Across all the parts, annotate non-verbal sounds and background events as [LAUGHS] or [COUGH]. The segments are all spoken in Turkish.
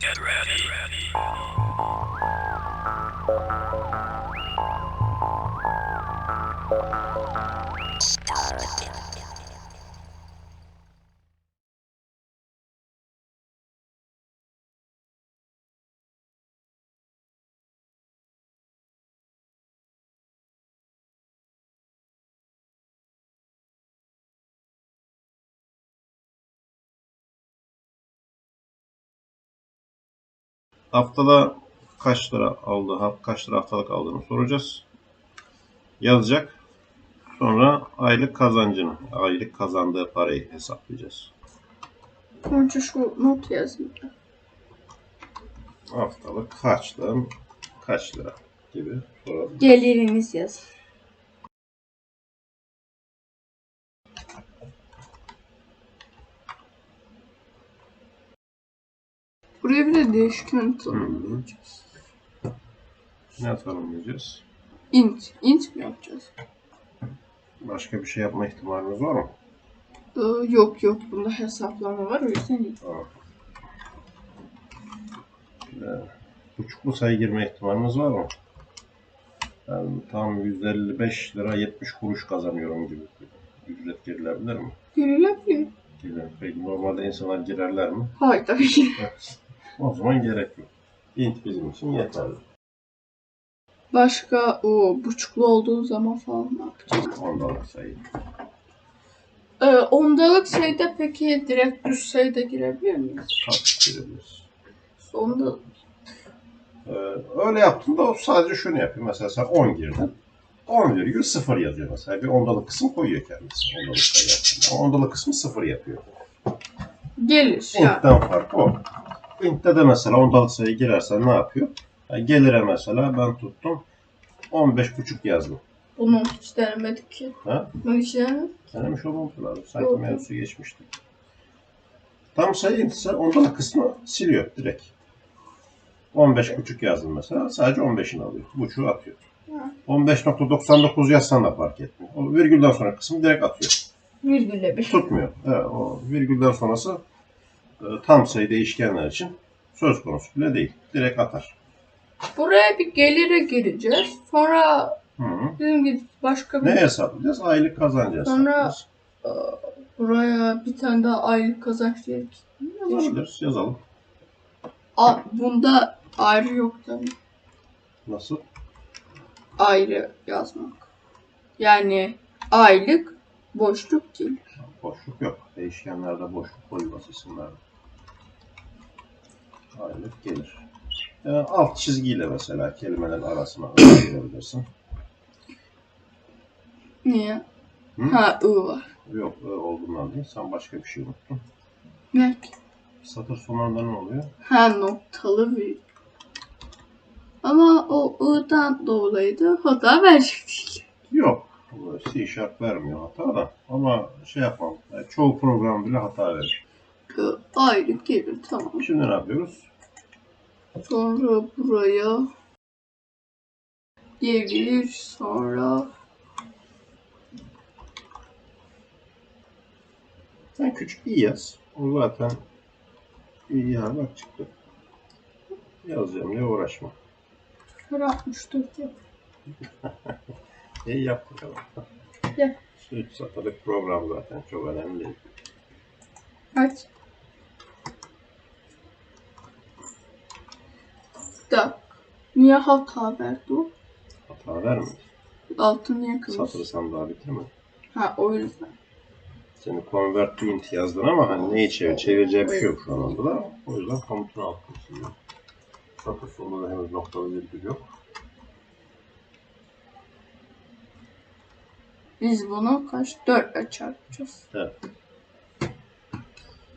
Get ready. Haftada kaç lira aldı, kaç lira haftalık aldığını soracağız. Yazacak. Sonra aylık kazancını, aylık kazandığı parayı hesaplayacağız. Önce şu not yazayım. Haftalık harçlığın kaç lira gibi soralım. Geliriniz yaz. Buraya bir de değişken tanımlayacağız. Ne tanımlayacağız? Int. Int mi yapacağız? Başka bir şey yapma ihtimalimiz var mı? Ee, yok yok. Bunda hesaplama var. O yüzden int. Tamam. Ee, buçuklu sayı girme ihtimalimiz var mı? Ben tam 155 lira 70 kuruş kazanıyorum gibi. Ücret girilebilir mi? Görülebilir. Girer. Peki normalde insanlar girerler mi? Hayır tabii ki. O zaman gerek yok. Int bizim için yeterli. Başka o buçuklu olduğu zaman falan ne yapacağız? Ondalık sayı. Ee, ondalık sayıda peki direkt düz sayıda girebiliyor muyuz? Tabii girebiliriz. Onda Ee, öyle yaptığında o sadece şunu yapıyor. Mesela sen 10 girdin. 10,0 yazıyor mesela. Bir ondalık kısım koyuyor kendisi. Ondalık sayı yaptığında. Ondalık kısmı 0 yapıyor. gelir yani. Int'ten farkı o. Int'te de mesela ondalık sayı girersen ne yapıyor? Yani gelire mesela ben tuttum 15,5 yazdım. Bunu hiç denemedik ki. Ha? Bunu hiç denemedik. Denemiş olmamız lazım. Sanki mevzusu geçmişti. Tam sayı int ise ondalık kısmı siliyor direkt. 15,5 yazdım mesela. Sadece 15'ini alıyor. Buçuğu atıyor. Ha. 15.99 yazsan da fark etmiyor. O virgülden sonra kısmı direkt atıyor. Virgülle bir. Tutmuyor. Evet, o virgülden sonrası tam sayı değişkenler için söz konusu bile değil. Direkt atar. Buraya bir gelire gireceğiz. Sonra Hı gibi başka bir... Ne hesaplayacağız? Aylık kazancı Sonra- hesaplayacağız. Buraya bir tane daha aylık kazanç diye Yazabiliriz. Yazalım. A, bunda ayrı yok tabii. Nasıl? Ayrı yazmak. Yani aylık boşluk değil. Boşluk yok. Değişkenlerde boşluk koyulmaz isimlerde. Aylık gelir. Yani alt çizgiyle mesela kelimelerin arasına ayırabilirsin. Niye? Hı? Ha I var. Yok e, olduğundan değil. Sen başka bir şey unuttun. Ne? Satır sonunda ne oluyor? Ha noktalı bir. Ama o I'dan dolayıydı. Hata verecektik. Yok. Bu C Sharp vermiyor hata da. Ama şey yapalım. yani çoğu program bile hata verir. I, Aylık gelir tamam. Şimdi ne yapıyoruz? Sonra buraya gelir. Sonra Sen küçük i yaz. O zaten iyi ya bak çıktı. Yazacağım diye uğraşma. şöyle 64 yap. [LAUGHS] İyi yap bakalım. Gel. Şu üç satırlık program zaten çok önemli değil. Aç. Da. Niye hata verdi o? Hata vermedi. Altı niye kırmızı? Satırı sen daha bitirmedin. Ha o yüzden. Seni convert to int yazdın ama hani neyi çevir, çevireceği bir şey yok şu an onda da. O yüzden komutunu altın Satır sonunda da henüz noktalı virgül yok. Biz bunu kaç? 4 ile çarpacağız.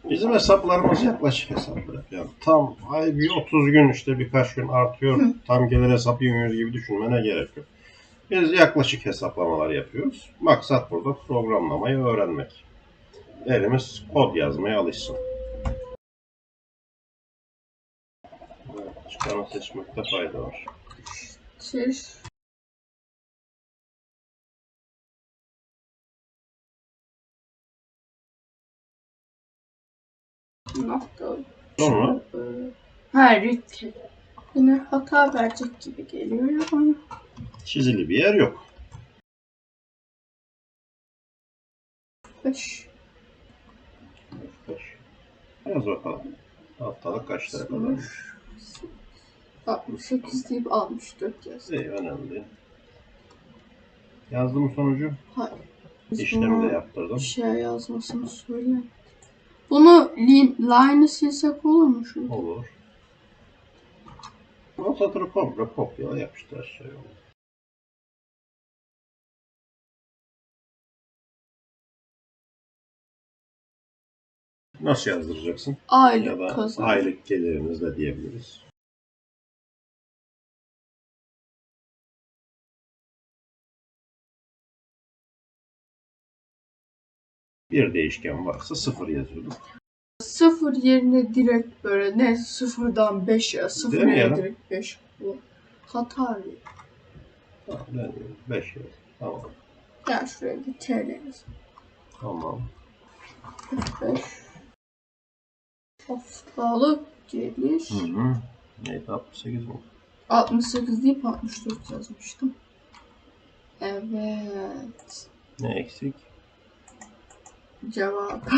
Bizim hesaplarımız yaklaşık hesaplar. Yani tam ay bir 30 gün işte birkaç gün artıyor. Tam gelir hesap yiyoruz gibi düşünmene gerek yok. Biz yaklaşık hesaplamalar yapıyoruz. Maksat burada programlamayı öğrenmek. Elimiz kod yazmaya alışsın. Evet, çıkanı seçmekte fayda var. Nokta. Sonra Ee, aylık yine hata verecek gibi geliyor bana. Çizili bir yer yok. 5. Beş. Yaz bakalım. Haftalık kaç lira kadar? 68 deyip 64 yaz. İyi önemli değil. Yazdım sonucu. Hayır. Biz İşlemi de yaptırdım. bir şey yazmasını söyle. Bunu line, silsek olur mu şurada? Olur. O satırı komple kopyala yapıştır aşağıya. Nasıl yazdıracaksın? Ya Aylık da kazanç. aylık gelirimiz de diyebiliriz. Bir değişken varsa sıfır yazıyorduk. Sıfır yerine direkt böyle ne sıfırdan 5 ya sıfır mi yerine ya? direkt 5 bu. Hata veriyor. Tamam, dönüyorum. Beş yaz. Tamam. Gel şuraya bir TL yaz. Tamam. 5 Haftalık gelir. Hı hı. Neydi 68 mi? 68 deyip 64 yazmıştım. Evet. Ne eksik? Cevap.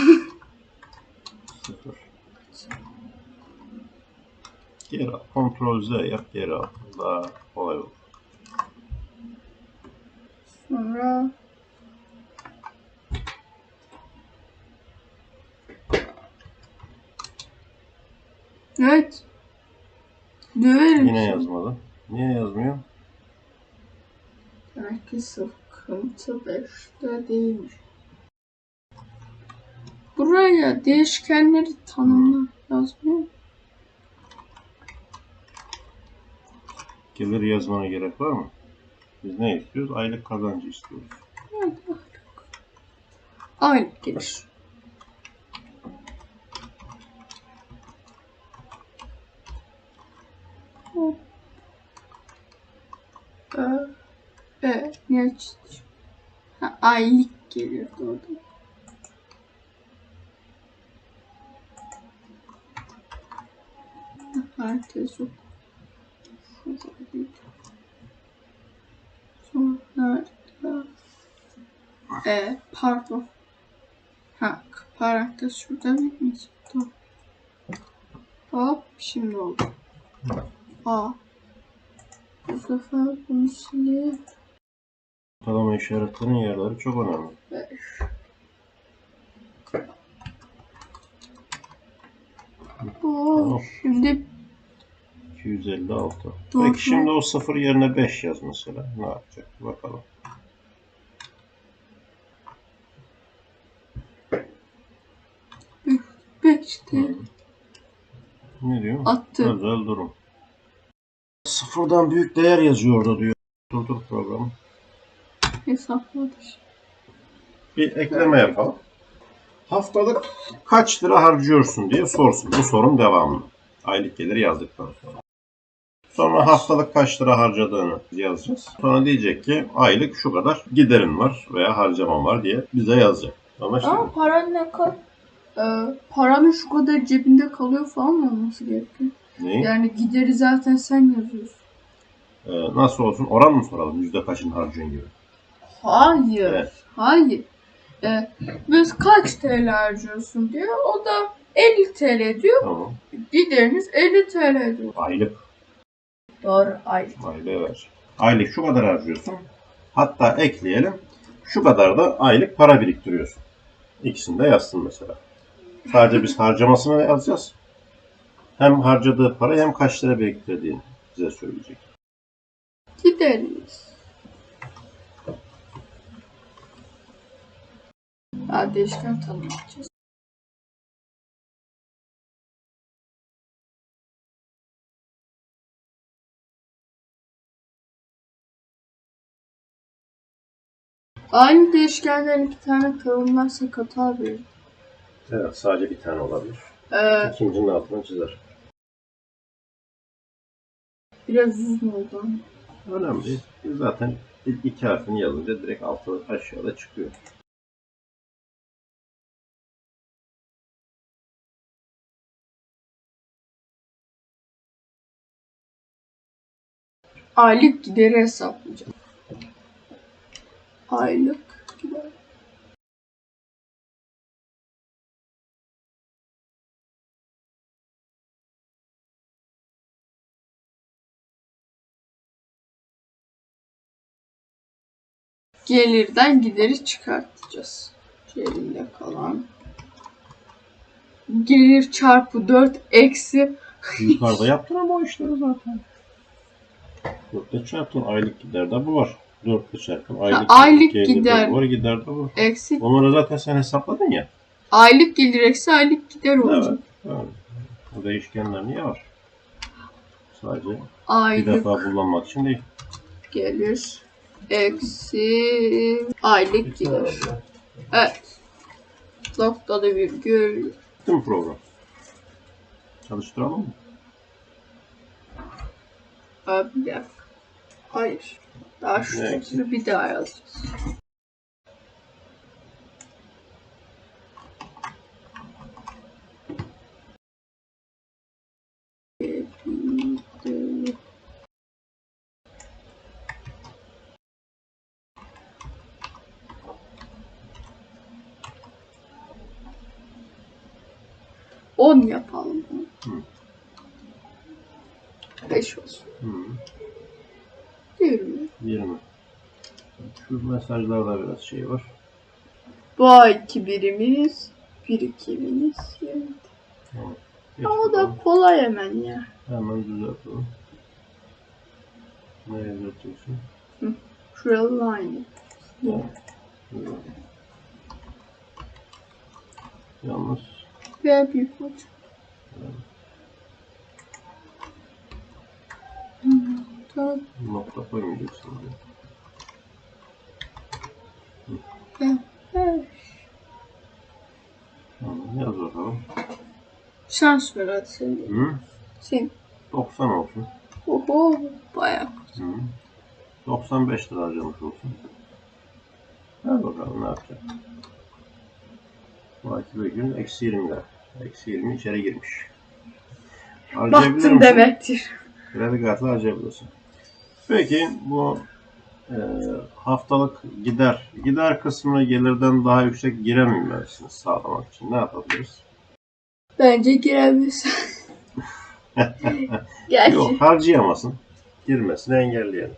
Sıfır. Geri al. Ctrl Z yap geri al. Daha kolay olur. Sonra Evet. Döverim. Yine yazmadı. Niye yazmıyor? Demek ki sıkıntı 5'te değilmiş. Buraya değişkenleri tanımla yazmıyor. Gelir yazmana gerek var mı? Biz ne istiyoruz? Aylık kazancı istiyoruz. Aynı gelir. Hop. Ne çiz- Ha, aylık geliyor doğru. Şurada bir. Sonra? E, pardon. Ha, parantez şurada bitmeyecek. Tamam. Hop, şimdi oldu. A. Bu sefer bunu sileyim. Ortalama işaretlerinin yerleri çok önemli. Beş. Oo, Tamam. şimdi 256. Doğru. Peki şimdi o sıfır yerine 5 yaz mesela. Ne yapacak? Bakalım. beşte. Ne diyor? attı. Özel durum. Sıfırdan büyük değer yazıyor orada diyor. Durdur programı. Hesapladı. Bir ekleme yapalım. Haftalık kaç lira harcıyorsun diye sorsun. Bu sorun devamlı. Aylık gelir yazdıktan sonra. Sonra haftalık kaç lira harcadığını yazacağız. Sonra diyecek ki aylık şu kadar giderin var veya harcamam var diye bize yazacak. Anlaştık mı? Ama paran ne kadar? Ee, paranın şu kadar cebinde kalıyor falan mı olması gerekiyor? Neyi? Yani gideri zaten sen yazıyorsun. Ee, nasıl olsun? Oran mı soralım? Yüzde kaçını harcıyorsun gibi. Hayır. Evet. Hayır. Ee, biz kaç TL harcıyorsun diyor. O da 50 TL diyor. Tamam. Gideriniz 50 TL diyor. Aylık. Doğru. Ay. Aylığı ver. Aylık şu kadar harcıyorsun. Hatta ekleyelim. Şu kadar da aylık para biriktiriyorsun. İkisini de yazsın mesela. Sadece biz harcamasını yazacağız. Hem harcadığı para hem kaç lira biriktirdiğini bize söyleyecek. Gideriniz. Daha değişken tanımlayacağız. Aynı değişkenlerin iki tane tanımlarsak hata verir. Evet sadece bir tane olabilir. Ee, İkincinin altını çizer. biraz uzun oldu. Önemli değil. Zaten ilk iki harfini yazınca direkt altı aşağıda çıkıyor. Aylık gideri hesaplayacağım. Aylık. Gelirden gideri çıkartacağız. Cebinde kalan. Gelir çarpı 4 eksi Yukarıda [LAUGHS] yaptın ama o işleri zaten. Dörtte çarptın aylık giderde bu var. Dörtte çarptın aylık, aylık gelirde gider. bu var giderde bu var. eksi Onları zaten sen hesapladın ya. aylık gelir eksi aylık gider olacak. Evet. evet. Bu değişkenler niye var? Sadece bir Aylık defa kullanmak için değil. gelir eksi aylık gider. Evet. Noktada virgül. Bitti mi program? Çalıştıralım mı? Aa, bir dakika. Hayır. Daha şu tekstü bir daha yazacağız. On yapalım. Hı. Beş olsun. Hı. Değil mi? 20. Şu mesajlarda biraz şey var. Bu ayki birimiz birikiminiz. Yani. Tamam. Ama da kolay hemen ya. Hemen düzeltelim. Ne yazıyorsun? Şurada aynı. Yalnız Ve büyük maç. Tamam. nokta koymayacaksın. Evet. Tamam, yaz bakalım. Şans ver hadi sen. Hı? Sen. 90 olsun. Oho bayağı. Hı. 95 lira harcamış olsun. Hadi bakalım ne yapacak. Bir gün eksi 20 lira. Eksi 20 içeri girmiş. Harcayabilir Baktın misin? demektir. Kredi kartı harcayabilirsin. Peki bu e, haftalık gider. Gider kısmına gelirden daha yüksek girememesini sağlamak için ne yapabiliriz? Bence girebilirsin. [LAUGHS] Gerçi. Yok harcayamasın. Girmesini engelleyelim.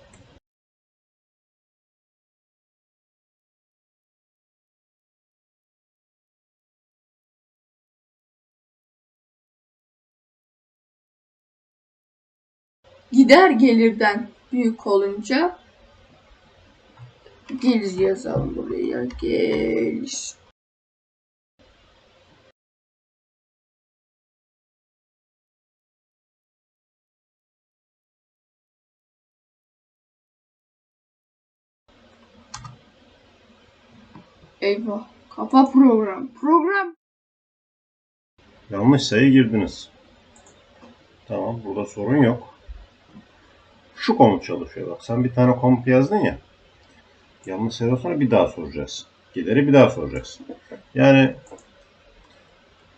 Gider gelirden büyük olunca gelir yazalım buraya. Gelir. Eyvah. Kapa program. Program. Yanlış sayı girdiniz. Tamam burada sorun yok. Şu komut çalışıyor. Bak sen bir tane komut yazdın ya. Yanlış sayıdan sonra bir daha soracaksın. Gideri bir daha soracaksın. Yani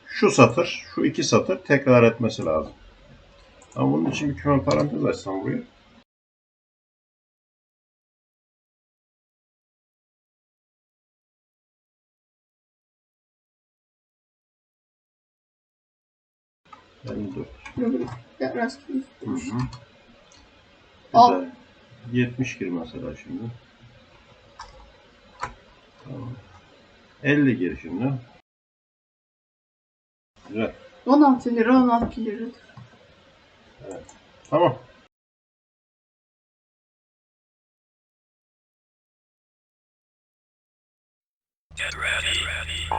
şu satır, şu iki satır tekrar etmesi lazım. Ama bunun için bir küme parantez açsam buraya. Yani dur. Rastgele. Hı hı. Güzel. 70 gir mesela şimdi. Tamam. 50 gir şimdi. Güzel. 16 lira 16 liradır. Tamam. Get ready. Get ready.